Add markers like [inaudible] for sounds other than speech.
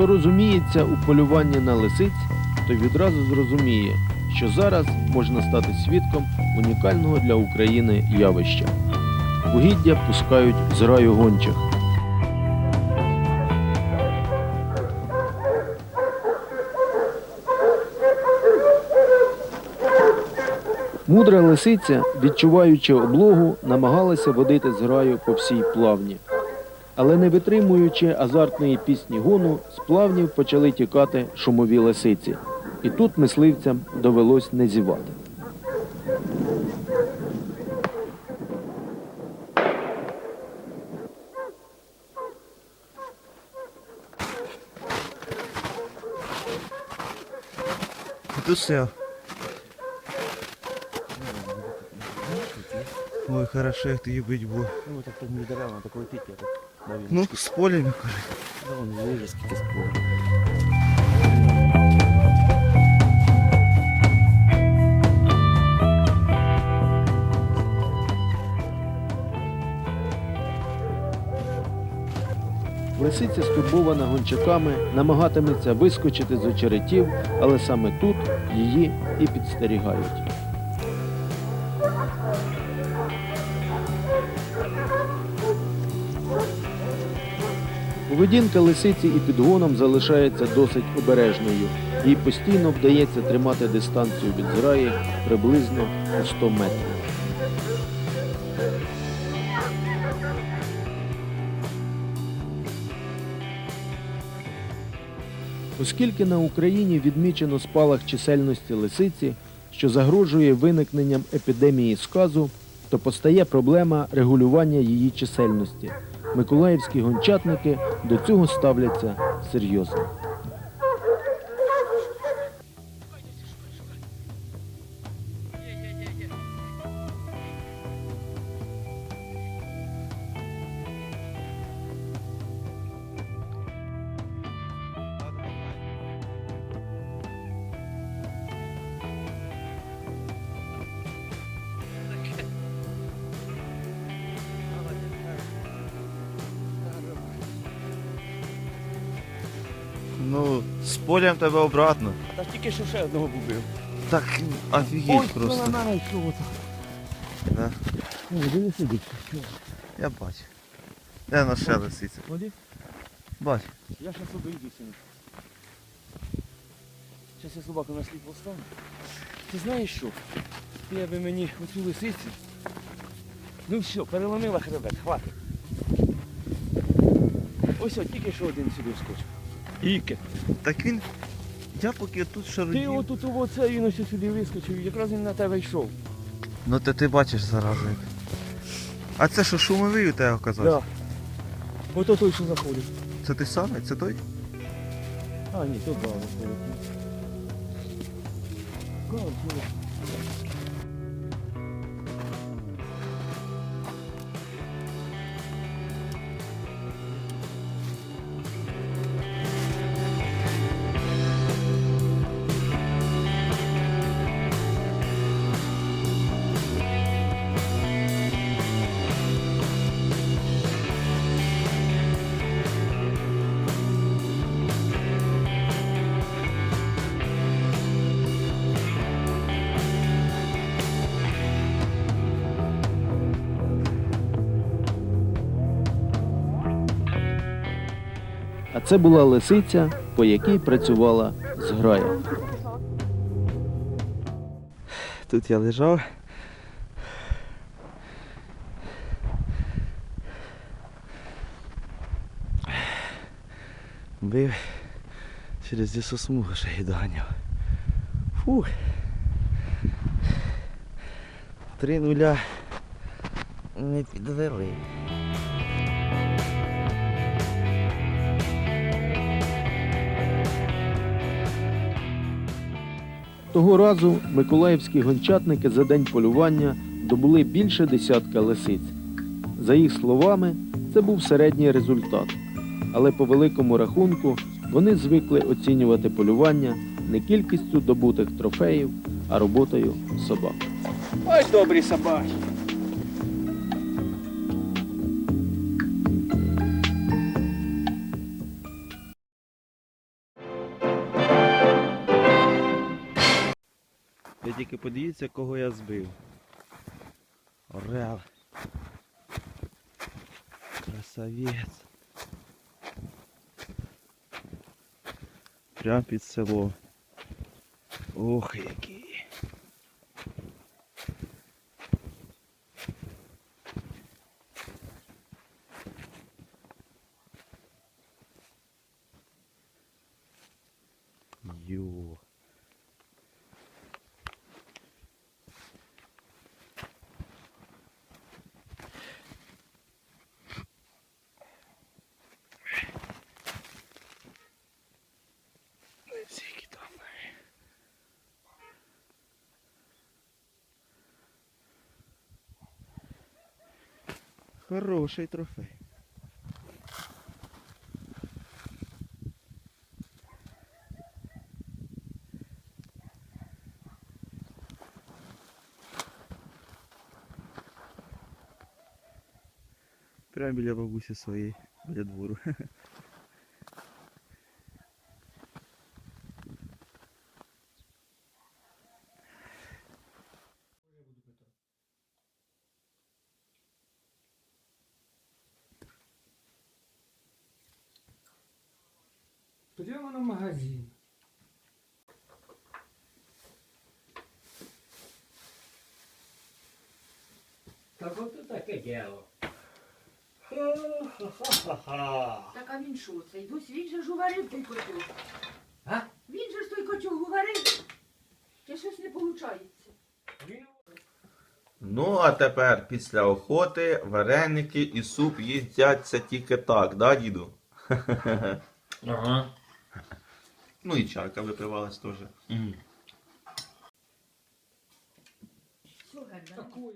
Хто розуміється у полюванні на лисиць, той відразу зрозуміє, що зараз можна стати свідком унікального для України явища. Угіддя пускають з раю гончих. Мудра лисиця, відчуваючи облогу, намагалася водити зграю по всій плавні. Але не витримуючи азартної пісні гону, з плавнів почали тікати шумові лисиці. І тут мисливцям довелось не зівати. Все. Ой, хорошо, як ти їбить був. Ну, так тут не дерева, так летить, я так навіть. Ну, з полями. Ну, вон лижі скільки спору. Лисиця, стурбована гончаками, намагатиметься вискочити з очеретів, але саме тут її і підстерігають. Поведінка лисиці і підгоном залишається досить обережною. Їй постійно вдається тримати дистанцію від зраї приблизно у 100 метрів. Оскільки на Україні відмічено спалах чисельності лисиці, що загрожує виникненням епідемії сказу, то постає проблема регулювання її чисельності. Миколаївські гончатники до цього ставляться серйозно. Ну, з полем тебе обратно. Та тільки що ще одного бубив. Так офігеть просто. на мене отак. Да? О, диви сидить. Я бачу. Де на ще лисиця? Ходи. Бач. Я зараз обійду сюди. Зараз я собаку на слід поставлю. Ти знаєш що? Я би мені оцю лисицю. Ну все, переломила хребет, хватить. Ось от тільки що один сюди вскочив. Іке. Так він. Я поки тут Ти шарудів. отут оце він ось сюди вискочив, якраз він на тебе йшов. Ну ти, ти бачиш заразу. як. А це що шумовий у тебе оказався? Да. Ото той, що заходить. Це ти самий? Це той? А, ні, то два виходить. Гал, це була лисиця, по якій працювала зграя. Тут я лежав. Бив через лісосмугу ще й доганяв. Фух. Три нуля не підвели. Того разу миколаївські гончатники за день полювання добули більше десятка лисиць. За їх словами, це був середній результат. Але по великому рахунку вони звикли оцінювати полювання не кількістю добутих трофеїв, а роботою собак. Ось добрі собаки. Тільки подивіться, кого я збив. Орел. Красавець. Прям під село. Ох, який. Хороший трофей. Прямо біля бабусі своєї, біля двору. [laughs] Прямо на магазин. Так от таке діло. Ха-ха-ха-ха. Так а він що, цей дось, він же ж уварив той котюк. А? Він же ж той котюк уварив. Чи щось не виходить? Ну, а тепер після охоти вареники і суп їдяться тільки так, да, діду? [laughs] Ага. Ну і чайка випивалась теж. Такое.